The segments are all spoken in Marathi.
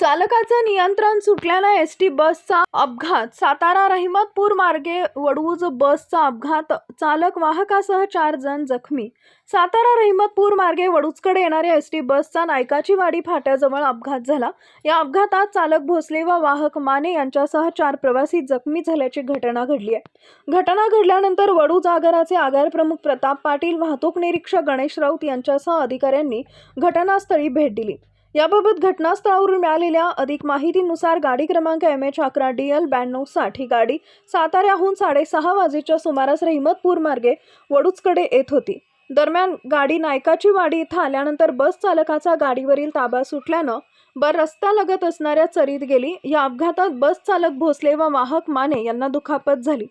चालकाचं नियंत्रण सुटल्यानं एस टी बसचा अपघात. सातारा रहिमतपूर मार्गे वडवूज बसचा अपघात. चालक वाहकासह चार जण जखमी. सातारा रहिमतपूर मार्गे वडूजकडे येणाऱ्या एस टी बसचा नायकाची वाडी फाट्याजवळ अपघात झाला. या अपघातात चालक भोसले व वाहक माने यांच्यासह चार प्रवासी जखमी झाल्याची घटना घडली आहे. घटना घडल्यानंतर वडूज आगाराचे आगार प्रमुख प्रताप पाटील वाहतूक निरीक्षक गणेश राऊत यांच्यासह अधिकाऱ्यांनी घटनास्थळी भेट दिली. याबाबत घटनास्थळावरून मिळालेल्या अधिक माहितीनुसार गाडी क्रमांक एम एच अकरा डी एल ब्याण्णव साठ ही गाडी साताऱ्याहून साडेसहा वाजेच्या सुमारास रहिमतपूर मार्गे वडूचकडे येत होती. दरम्यान गाडी नायकाची वाडी इथं आल्यानंतर बस चालकाचा गाडीवरील ताबा सुटल्यानं बर रस्ता लगत असणाऱ्या चरीत गेली. या अपघातात बस चालक भोसले व वाहक माने यांना दुखापत झाली.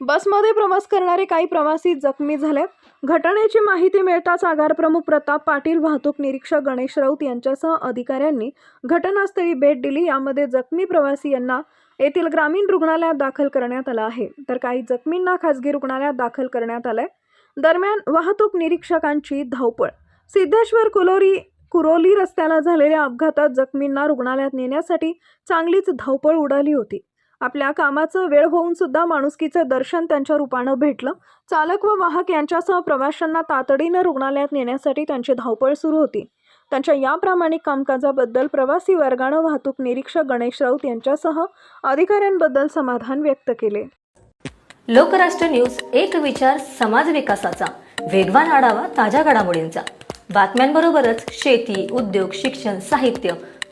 बसमध्ये प्रवास करणारे काही प्रवासी जखमी झाले. घटनेची माहिती मिळताच आगार प्रमुख प्रताप पाटील वाहतूक निरीक्षक गणेश राऊत यांच्यासह अधिकाऱ्यांनी घटनास्थळी भेट दिली. यामध्ये जखमी प्रवासी यांना येथील ग्रामीण रुग्णालयात दाखल करण्यात आलं आहे. तर काही जखमींना खासगी रुग्णालयात दाखल करण्यात आलंय. दरम्यान वाहतूक निरीक्षकांची धावपळ. सिद्धेश्वर कुलोरी कुरोली रस्त्याला झालेल्या अपघातात जखमींना रुग्णालयात नेण्यासाठी चांगलीच धावपळ उडाली होती. आपल्या कामाचं वेळ होऊन सुद्धा माणुसकीचं दर्शन त्यांच्या रूपानं भेटलं. चालक व वाहक यांच्यासह प्रवाशांना तातडीनं रुग्णालयात नेण्यासाठी त्यांची धावपळ सुरू होती. त्यांच्या या प्रामाणिक कामकाजाबद्दल प्रवासी वर्गानं वाहतूक निरीक्षक गणेश राऊत यांच्यासह अधिकाऱ्यांबद्दल समाधान व्यक्त केले. लोकराष्ट्र न्यूज एक विचार समाज विकासाचा. वेगवान आढावा ताज्या घडामोडींचा. बातम्यांबरोबरच शेती उद्योग शिक्षण साहित्य